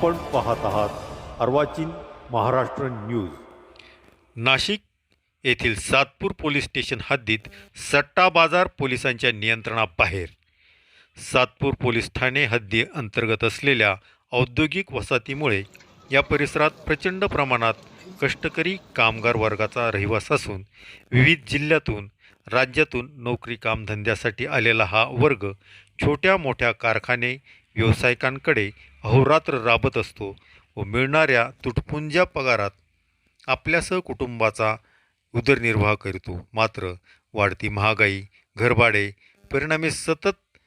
आपण पाहत आहात अर्वाचीन महाराष्ट्र न्यूज. नाशिक येथील सातपूर पोलीस स्टेशन हद्दीत सट्टा बाजार पोलिसांच्या नियंत्रणाबाहेर. सातपूर पोलीस ठाणे हद्दी अंतर्गत असलेल्या औद्योगिक वसाहतीमुळे या परिसरात प्रचंड प्रमाणात कष्टकरी कामगार वर्गाचा रहिवास असून विविध जिल्ह्यातून राज्यातून नोकरी कामधंद्यासाठी आलेला हा वर्ग छोट्या मोठ्या कारखाने व्यावसायिकांकडे अहोरात्र राबत असतो व मिळणाऱ्या तुटपुंज्या पगारात आपल्यासह कुटुंबाचा उदरनिर्वाह करतो. मात्र वाढती महागाई घरभाडे परिणामी सतत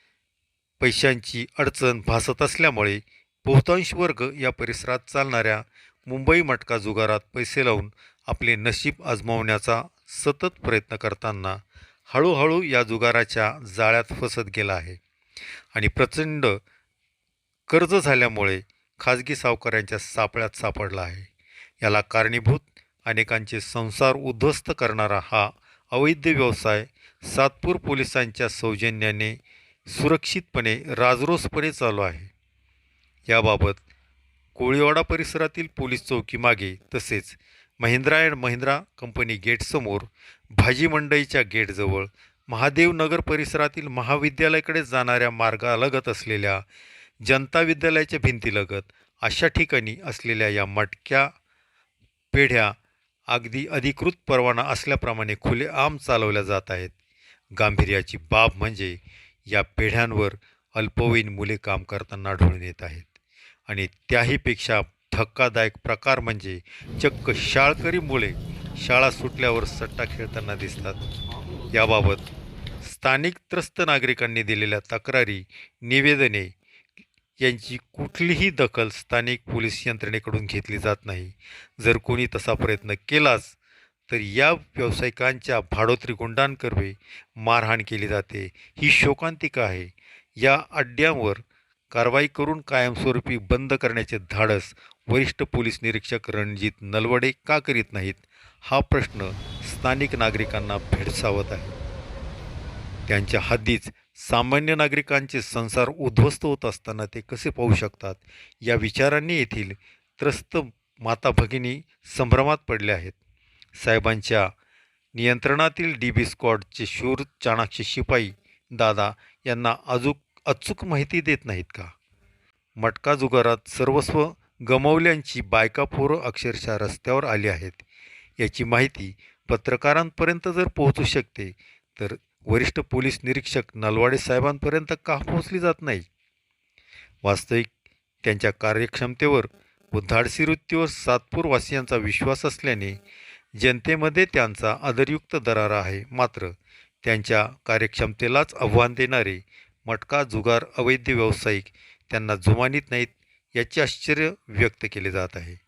पैशांची अडचण भासत असल्यामुळे बहुतांश वर्ग या परिसरात चालणाऱ्या मुंबई मटका जुगारात पैसे लावून आपले नशीब आजमावण्याचा सतत प्रयत्न करताना हळूहळू या जुगाराच्या जाळ्यात फसत गेला आहे. आणि प्रचंड कर्ज झाल्यामुळे खाजगी सावकारांच्या सापळ्यात सापडला आहे. याला कारणीभूत अनेकांचे संसार उद्ध्वस्त करणारा हा अवैध व्यवसाय सातपूर पोलिसांच्या सौजन्याने सुरक्षितपणे राजरोसपणे चालू आहे. याबाबत कोळीवाडा परिसरातील पोलीस चौकीमागे तसेच महिंद्रा अँड महिंद्रा कंपनी गेटसमोर भाजी मंडईच्या गेटजवळ महादेवनगर परिसरातील महाविद्यालयाकडे जाणाऱ्या मार्गालगत असलेल्या जनता विद्यालयाच्या भिंतीलगत अशा ठिकाणी असलेल्या या मटक्या पेढ्या अगदी अधिकृत परवाना असल्याप्रमाणे खुलेआम चालवल्या जात आहेत. गांभीर्याची बाब म्हणजे या पेढ्यांवर अल्पवयीन मुले काम करताना आढळून येत आहेत. आणि त्याहीपेक्षा धक्कादायक प्रकार म्हणजे चक्क शाळकरी मुले शाळा सुटल्यावर सट्टा खेळताना दिसतात. याबाबत स्थानिक त्रस्त नागरिकांनी दिलेल्या तक्रारी निवेदने यांची कुठलीही दखल स्थानिक पोलीस यंत्रणेकडून घेतली जात नाही. जर कोणी तसा प्रयत्न केलाच तर या व्यावसायिकांच्या भाडोत्री गुंडांकर्वे मारहाण केली जाते. ही शोकांतिका आहे. या अड्ड्यांवर कारवाई करून कायमस्वरूपी बंद करण्याचे धाडस वरिष्ठ पोलीस निरीक्षक रणजित नलवडे का करीत नाहीत हा प्रश्न स्थानिक नागरिकांना भेडसावत आहे. त्यांच्या हद्दीच सामान्य नागरिकांचे संसार उद्ध्वस्त होत असताना ते कसे पाहू शकतात? या विचारांनी येथील त्रस्त माता भगिनी संभ्रमात पडल्या आहेत. साहेबांच्या नियंत्रणातील डी बी स्क्वॉडचे शूर चाणाक्ष शिपाई दादा यांना अजूक अचूक माहिती देत नाहीत का? मटका जुगारात सर्वस्व गमवल्यांची बायका पोरं अक्षरशः रस्त्यावर आली आहेत. याची माहिती पत्रकारांपर्यंत जर पोहोचू शकते तर वरिष्ठ पोलीस निरीक्षक नलवाडे साहेबांपर्यंत का पोहोचली जात नाही? वास्तविक त्यांच्या कार्यक्षमतेवर व धाडसी वृत्तीवर सातपूरवासियांचा विश्वास असल्याने जनतेमध्ये त्यांचा आदरयुक्त दरारा आहे. मात्र त्यांच्या कार्यक्षमतेलाच आव्हान देणारे मटका जुगार अवैध व्यावसायिक त्यांना जुमानीत नाहीत याचे आश्चर्य व्यक्त केले जात आहे.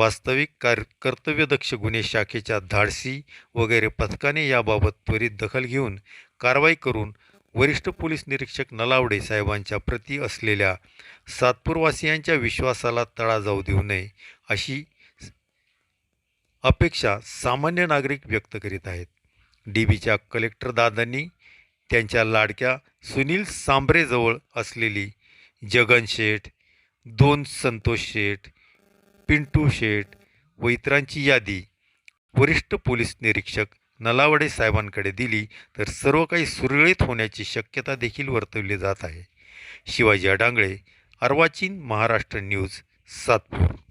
वास्तविक कार कर्तव्यदक्ष गुन्हे शाखेच्या धाडसी वगैरे पथकाने याबाबत त्वरित दखल घेऊन कारवाई करून वरिष्ठ पोलीस निरीक्षक नलावडे साहेबांच्या प्रती असलेल्या सातपूरवासियांच्या विश्वासाला तळा जाऊ देऊ नये अशी अपेक्षा सामान्य नागरिक व्यक्त करीत आहेत. डी बीच्या कलेक्टर दादांनी त्यांच्या लाडक्या सुनील सांबरेजवळ असलेली जगन शेठ दोन संतोष शेठ पिंटू शेठ व इतरांची यादी वरिष्ठ पोलीस निरीक्षक नलावडे साहेबांकडे दिली तर सर्व काही सुरळीत होण्याची शक्यता देखील वर्तवली जात आहे. शिवाजी अडांगळे अर्वाचीन महाराष्ट्र न्यूज सातपूर.